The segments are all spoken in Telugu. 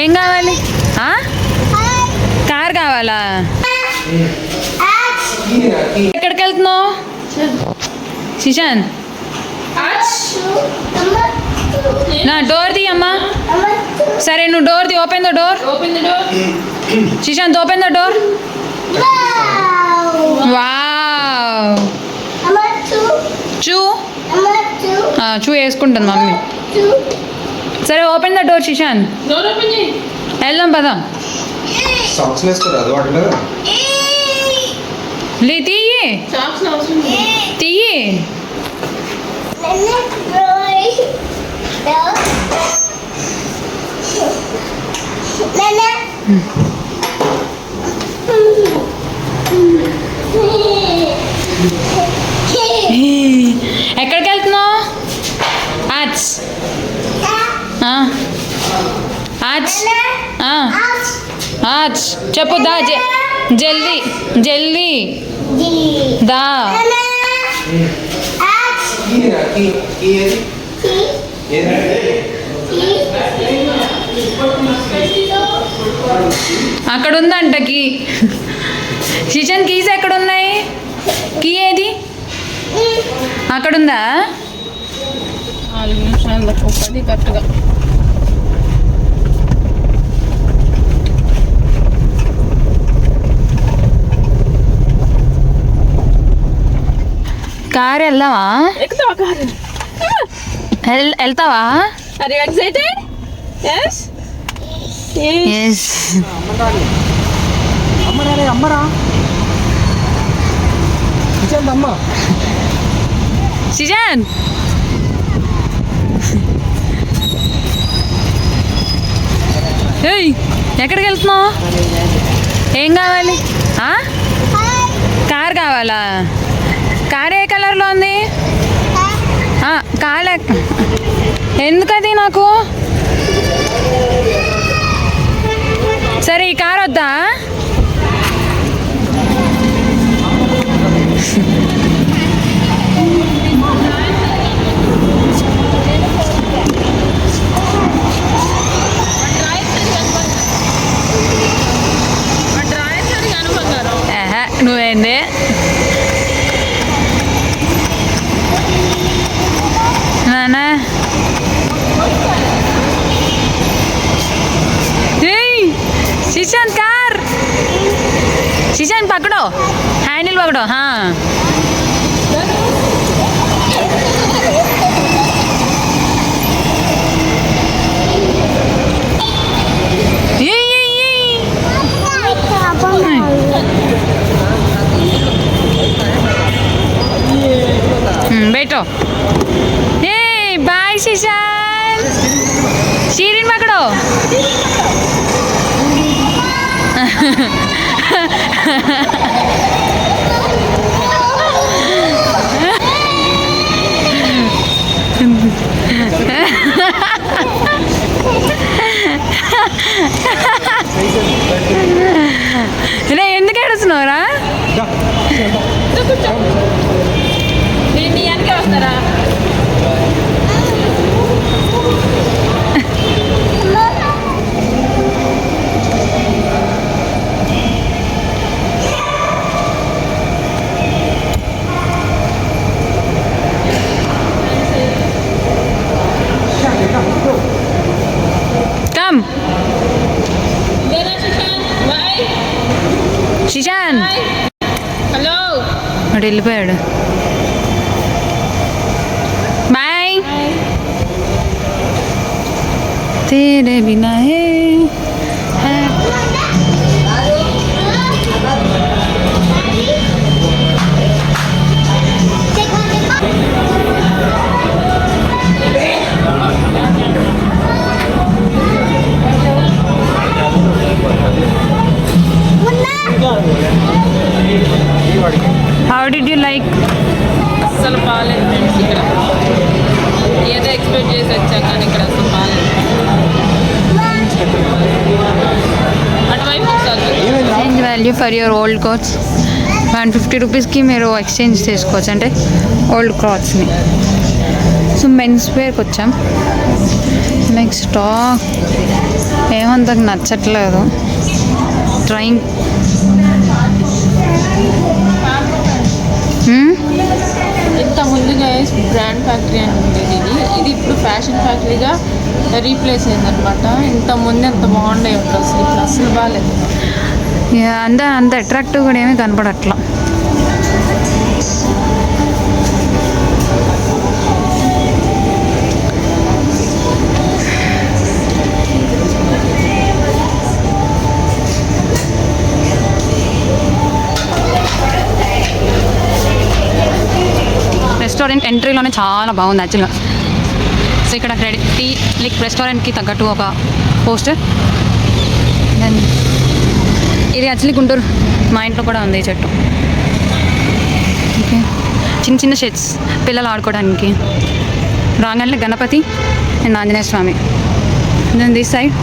ఏం కావాలి? కార్ కావాలా? ఎక్కడికి వెళ్తున్నావు? శిశాన్ నా డోర్ తీ అమ్మా. సరే నువ్వు door the door open the door Shishant open the door wow చూ ఆ, చూ వేసుకుంటుంది మమ్మీ. సరే open the door Shishant door open చేయి. వెళ్దాం పదాం. సాక్స్ వేసుకోరు? అది వాడలేదు లే తీయి. సాక్స్ అవసరం లేదు. తీయి. ఎక్కడికి వెళ్తున్నావు ఆచ్ ఆ. ఆచ్ ఆ. ఆచ్ చెప్పు దా జ- జల్దీ జల్దీ దా. అక్కడ ఉందంట కీ. శిషన్ కీస్ ఎక్కడ ఉన్నాయి కీ ఏది? అక్కడ ఉందా నాలుగు నిమిషాలకు పది కరెక్ట్గా. కార్ వెళ్దామా? ఎక్కుతావా కారు? వెళ్తావా? Are you excited yes yes అమ్మరా అమ్మ శిజాన్ ఏయ్ ఎక్కడికి వెళ్తున్నావు? ఏం కావాలి? ఆ? కార్ కావాలా కార్ ఏ కలర్లో ఉంది కాలే ఎందుకది నాకు? సరే ఈ కార్ వద్దా? వాడు for your old clothes one fifty రూపీస్కి మీరు ఎక్స్చేంజ్ చేసుకోవచ్చు. అంటే ఓల్డ్ క్లాత్స్ని సో మెన్స్ వేర్కి వచ్చాం. నెక్స్ట్ స్టాక్ ఏమంత నచ్చట్లేదు. Drawing hmm? ఇంత ముందుగా బ్రాండ్ ఫ్యాక్టరీ అని ఉండేది ఇది. ఇది ఇప్పుడు ఫ్యాషన్ ఫ్యాక్టరీగా రీప్లేస్ అయిందనమాట ఇంత ముందు ఎంత బాగుండే ఉంటుంది అసలు. ఇప్పుడు అసలు బాగాలేదు. అంత అంత అట్రాక్టివ్ కూడా ఏమీ కనపడట్లా. రెస్టారెంట్ ఎంట్రీలోనే చాలా బాగుంది యాక్చువల్గా సో ఇక్కడ క్రెడిట్ టీ లైక్ రెస్టారెంట్కి తగ్గట్టు ఒక పోస్టర్ దెన్ ఇది యాక్చువల్లీ గుంటూరు. మా ఇంట్లో కూడా ఉంది ఈ చెట్టు. ఓకే. చిన్న చిన్న షెడ్స్ పిల్లలు ఆడుకోవడానికి. రాగానే Ganapati and Anjaneya Swamy. Then this side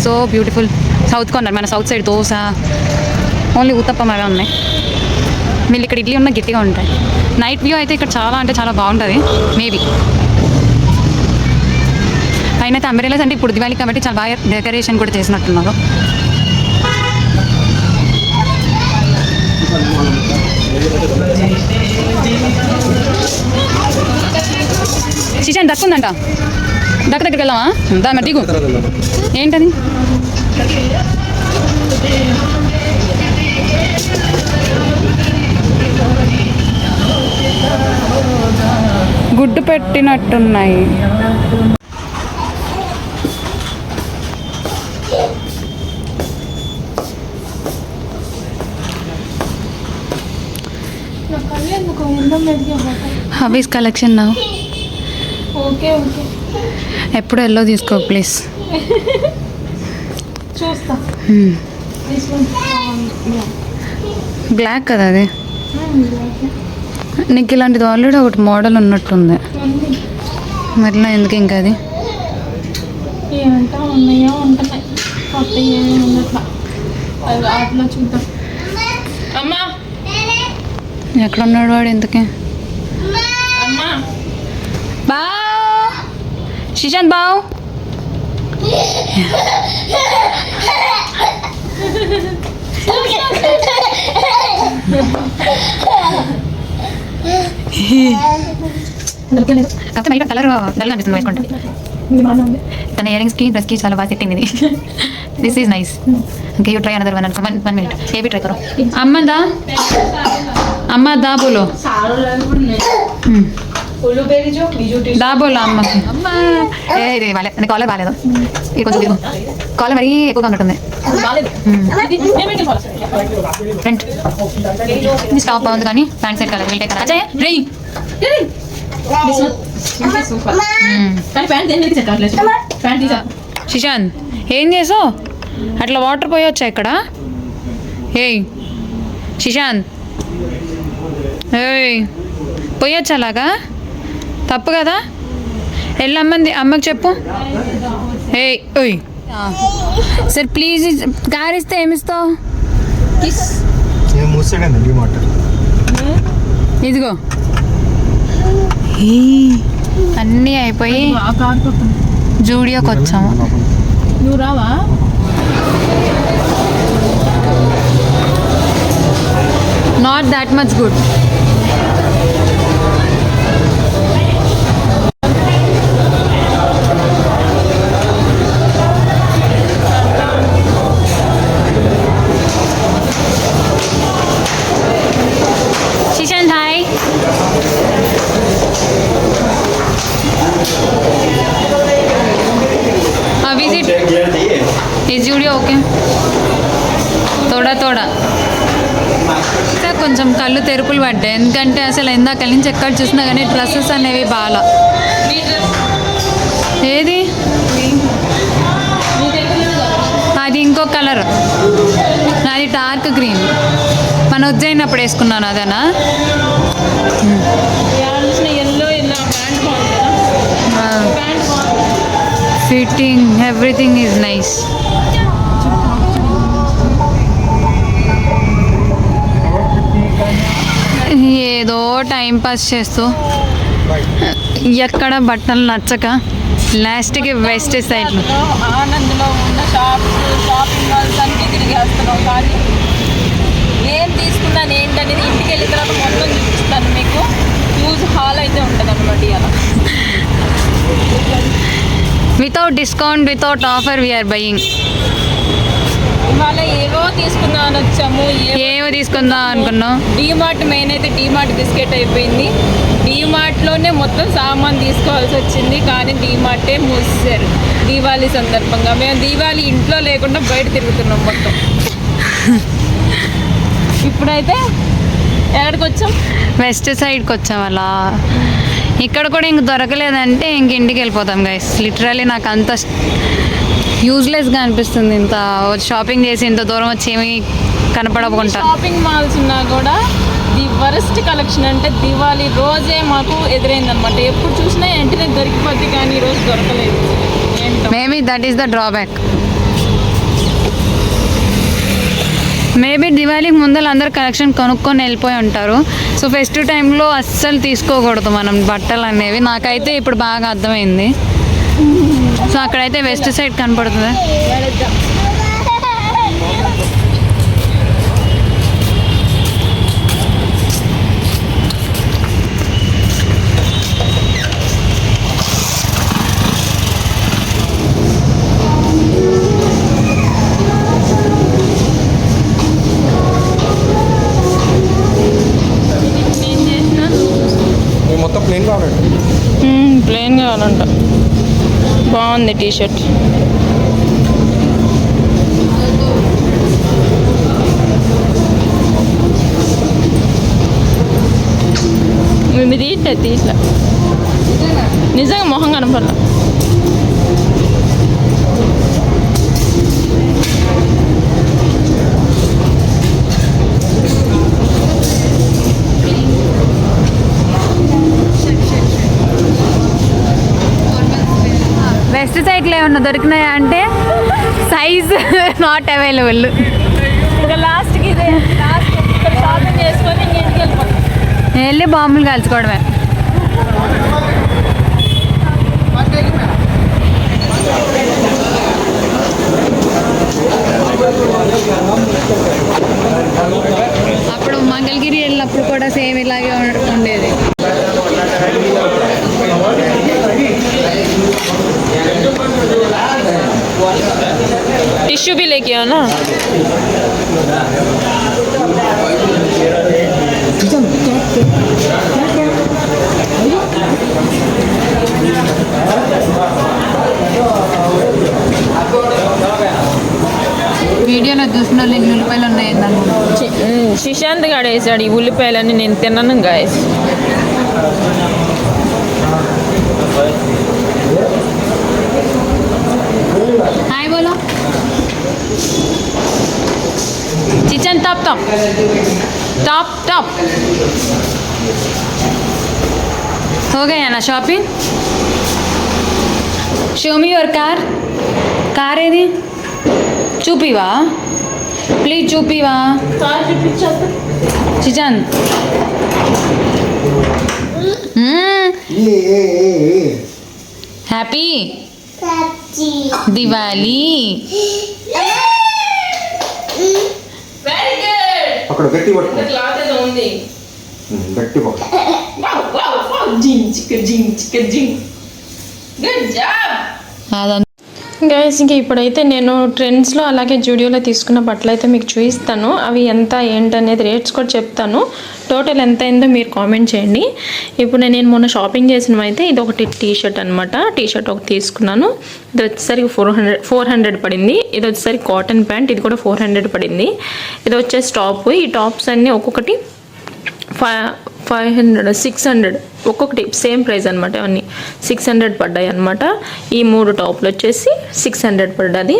so beautiful south corner మన south side dosa. Only uttapam అవే ఉన్నాయి. వీళ్ళు ఇక్కడ ఇడ్లీ ఉన్న గట్టిగా ఉంటాయి. నైట్ వ్యూ అయితే ఇక్కడ చాలా అంటే చాలా బాగుంటుంది. మేబీ పైన అయితే అంబ్రెలాస్ అంటే ఇప్పుడు దివాళి కాబట్టి చాలా బాగా డెకరేషన్ కూడా చేసినట్టున్నారు. చిచాన్ దక్కు ఉందంట దక్క దగ్గరికి వెళ్దామా? దా మరి దిగు. ఏంటది? గుడ్డు పెట్టినట్టున్నాయి. హబీస్ కలెక్షన్ నా ఓకే ఓకే ఎప్పుడు ఎల్లో తీసుకో ప్లీజ్ చూస్తా. బ్లాక్ కదా అది? నీకు ఇలాంటిది ఆల్రెడీ ఒకటి మోడల్ ఉన్నట్టుంది. మరలా ఎందుకు ఇంకా అది? ఏమంటా ఉన్నాయో ఉంటున్నాయి కొత్త ఏమి ఉండట్లా అది వాటిలో చూద్దాం అమ్మా ఎక్కడున్నాడు వాడు ఇంతకే? బావ్! శిశాంత్ బావ్! అతను బయట కలర్ డల్గా అనిపిస్తుంది వేసుకుంటే తన ఇయరింగ్స్కి డ్రెస్కి చాలా బాగా సెట్టింది ఇది. This is nice okay you try another one అనుకో వన్ వన్ మినిట్ ఏబీ ట్రై కరో అమ్మందా? అమ్మ దా బోలో. దా బోలో అమ్మకి అమ్మ. కాలర్ బాగాలేదు. ఇది కొంచెం కాలర్ మరీ ఎక్కువగా ఉన్నట్టుంది. ఫ్రంట్. స్టాప్ బాగుంది కానీ ప్యాంట్ సెట్ కాలేదు వీళ్ళే కదా రే శిశాంత్ ఏం చేసావు? అట్లా వాటర్ పోయొచ్చా ఇక్కడ? ఏయ్ శిశాంత్ పోయొచ్చా అలాగా తప్పు కదా? వెళ్ళి అమ్మంది అమ్మకి చెప్పు. ఏయ్ ఓయ్. సార్ ప్లీజ్ కార్ ఇస్తే ఏమిస్తావు ఇదిగో. ఏయ్, అన్నీ అయిపోయి జూడియోకి వచ్చాము నువ్వు రావా? నాట్ దాట్ మచ్ గుడ్ కొంచెం కళ్ళు తెరుపులు పడ్డాయి. ఎందుకంటే అసలు ఇందాక నుంచి ఎక్కడ చూసినా కానీ డ్రెస్సెస్ అనేవి బాగా ఏది? అది ఇంకో కలర్. నాది డార్క్ గ్రీన్. మన ఉజ్జయినప్పుడు వేసుకున్నాను అదేనా? Fitting everything is nice time pass చేస్తూ ఎక్కడ బట్టలు నచ్చక లాస్ట్కి వెస్ట్ సైడ్లో ఆనంద్లో ఉన్న షాప్స్ షాపింగ్ మాల్స్ అన్నీ తిరిగేస్తున్నాం కానీ ఏం తీసుకున్నాను ఏంటనేది ఇంటికి వెళ్ళిన తర్వాత మొత్తం చూపిస్తాను మీకు. యూజ్ హాల్ అయితే ఉంటుంది అనమాట ఇలా without discount without offer we are buying ఇవాళ ఏవో తీసుకుందాం వచ్చాము ఏమో తీసుకుందాం అనుకున్నాం డీమార్ట్ మెయిన్ అయితే డీమార్ట్ బిస్కెట్ అయిపోయింది. డీమార్ట్లోనే మొత్తం సామాన్ తీసుకోవాల్సి వచ్చింది కానీ డీమార్టే మూసేశారు. దీవాళీ సందర్భంగా. మేము దీవాళీ ఇంట్లో లేకుండా బయట తిరుగుతున్నాం మొత్తం. ఇప్పుడైతే ఎక్కడికి వచ్చాం? వెస్ట్ సైడ్కి వచ్చాం అలా. ఇక్కడ కూడా ఇంక దొరకలేదంటే ఇంక ఇంటికి వెళ్ళిపోతాం గైస్ లిటరలీ నాకు అంత యూజ్లెస్గా అనిపిస్తుంది ఇంత షాపింగ్ చేసి ఇంత దూరం వచ్చి ఏమి కనపడకుండా. షాపింగ్ మాల్స్ ఉన్నా కూడా ది వరస్ట్ కలెక్షన్ అంటే దివాళీ రోజే మాకు ఎదురైంది అనమాట ఎప్పుడు చూసినా వెంటనే దొరికిపోద్ది కానీ ఈ రోజు దొరకలేదు. Maybe that is the drawback maybe దివాళీకి ముందర అందరు కలెక్షన్ కొనుక్కొని వెళ్ళిపోయి ఉంటారు. సో ఫెస్టివ్ టైంలో అస్సలు తీసుకోకూడదు మనం బట్టలు అనేవి. నాకైతే ఇప్పుడు బాగా అర్థమైంది. సో అక్కడైతే వెస్ట్ సైడ్ కనపడుతుంది. బాగుంది టీ షర్ట్ మేము తీయట్లేదు తీసలే నిజంగా మొహం కనపడలే ఏమన్నా దొరికినాయా అంటే సైజ్ నాట్ అవైలబుల్. ఇంకా లాస్ట్కి వెళ్ళి బాంబులు కాల్చుకోవడమే. అప్పుడు మంగళగిరి వెళ్ళినప్పుడు కూడా సేమ్ ఇలాగే ఉండేది. टिश्यू भी लेके आओ ना వీడియోలో చూసిన వాళ్ళు ఎన్ని ఉల్లిపాయలు ఉన్నాయి చి- ఉమ్, సుశాంత్ గాడు వేసాడు ఈ ఉల్లిపాయలన్నీ నేను తిన్నాను గాయస్ हाय बोलो चिचन टॉप टॉप टॉप टॉप हो गया ना shopping show me your car car ఏది చూపివా please చూపివా చిచన్ happy Diwali very good అక్కడ గట్టి ఉంది. ఉమ్, గట్టి పట్టు. జింగ్ చిక్క జింగ్ చిక్క జింగ్ గుడ్ జాబ్ అదంతా గైస్ ఇంక ఇప్పుడైతే నేను ట్రెండ్స్లో అలాగే జూడియోలో తీసుకున్న బట్టలు అయితే మీకు చూపిస్తాను. అవి ఎంత ఏంటనేది రేట్స్ కూడా చెప్తాను. టోటల్ ఎంత అయిందో మీరు కామెంట్ చేయండి. ఇప్పుడు నేను మొన్న షాపింగ్ చేసినవి అయితే ఇది ఒకటి టీ షర్ట్ అనమాట టీ షర్ట్ ఒకటి తీసుకున్నాను. ఇది వచ్చేసరికి ఫోర్ హండ్రెడ్ ఫోర్ హండ్రెడ్ పడింది. ఇది వచ్చేసరికి కాటన్ ప్యాంట్ ఇది కూడా ఫోర్ హండ్రెడ్ పడింది. ఇది వచ్చేసి టాప్ ఈ టాప్స్ అన్నీ ఒక్కొక్కటి ఫైవ్ హండ్రెడ్ సిక్స్ హండ్రెడ్ ఒక్కొక్కటి సేమ్ ప్రైస్ అనమాట అవన్నీ. సిక్స్ హండ్రెడ్ పడ్డాయి అనమాట ఈ మూడు టాప్లు వచ్చేసి సిక్స్ హండ్రెడ్ పడ్డది.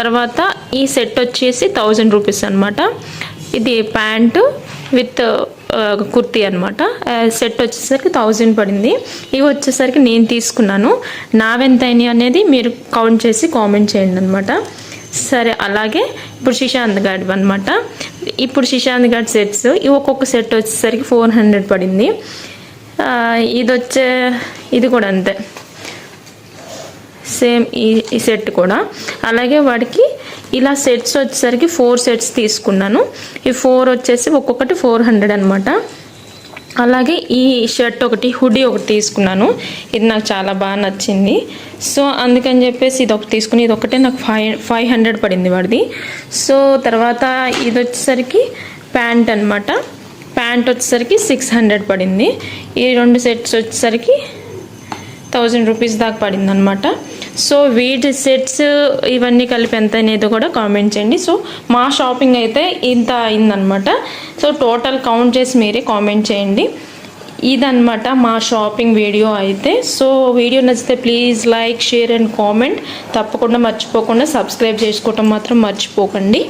తర్వాత ఈ సెట్ వచ్చేసి థౌజండ్ రూపీస్ అనమాట ఇది ప్యాంటు విత్ కుర్తీ అనమాట సెట్ వచ్చేసరికి థౌజండ్ పడింది. ఇవి వచ్చేసరికి నేను తీసుకున్నాను. నావెంత అయినాయి అనేది మీరు కౌంట్ చేసి కామెంట్ చేయండి అనమాట సరే అలాగే ఇప్పుడు శిశాంత్ గడ్ అనమాట ఇప్పుడు శిశాంత్ గడ్ సెట్స్ ఇవి ఒక్కొక్క సెట్ వచ్చేసరికి ఫోర్ హండ్రెడ్ పడింది. ఇది వచ్చే ఇది కూడా అంతే. సేమ్ ఈ ఈ సెట్ కూడా. అలాగే వాడికి ఇలా సెట్స్ వచ్చేసరికి ఫోర్ సెట్స్ తీసుకున్నాను. ఈ ఫోర్ వచ్చేసి ఒక్కొక్కటి ఫోర్ హండ్రెడ్ అనమాట అలాగే ఈ షర్ట్ ఒకటి హుడీ ఒకటి తీసుకున్నాను. ఇది నాకు చాలా బాగా నచ్చింది. సో అందుకని చెప్పేసి ఇది ఒకటి తీసుకుని ఇది ఒకటే నాకు ఫైవ్ ఫైవ్ హండ్రెడ్ పడింది వాడిది. సో తర్వాత ఇది వచ్చేసరికి ప్యాంట్ అనమాట ప్యాంట్ వచ్చేసరికి సిక్స్ హండ్రెడ్ పడింది. ఈ రెండు సెట్స్ వచ్చేసరికి థౌజండ్ రూపీస్ దాకా పడింది అనమాట సో వీటి సెట్స్ ఇవన్నీ కలిపి ఎంత అనేది కూడా కామెంట్ చేయండి. సో మా షాపింగ్ అయితే ఇంత అయిందనమాట సో టోటల్ కౌంట్ చేసి మీరే కామెంట్ చేయండి. ఇదనమాట మా షాపింగ్ వీడియో అయితే. సో వీడియో నచ్చితే please like share and comment తప్పకుండా మర్చిపోకుండా సబ్స్క్రైబ్ చేసుకోవటం మాత్రం మర్చిపోకండి.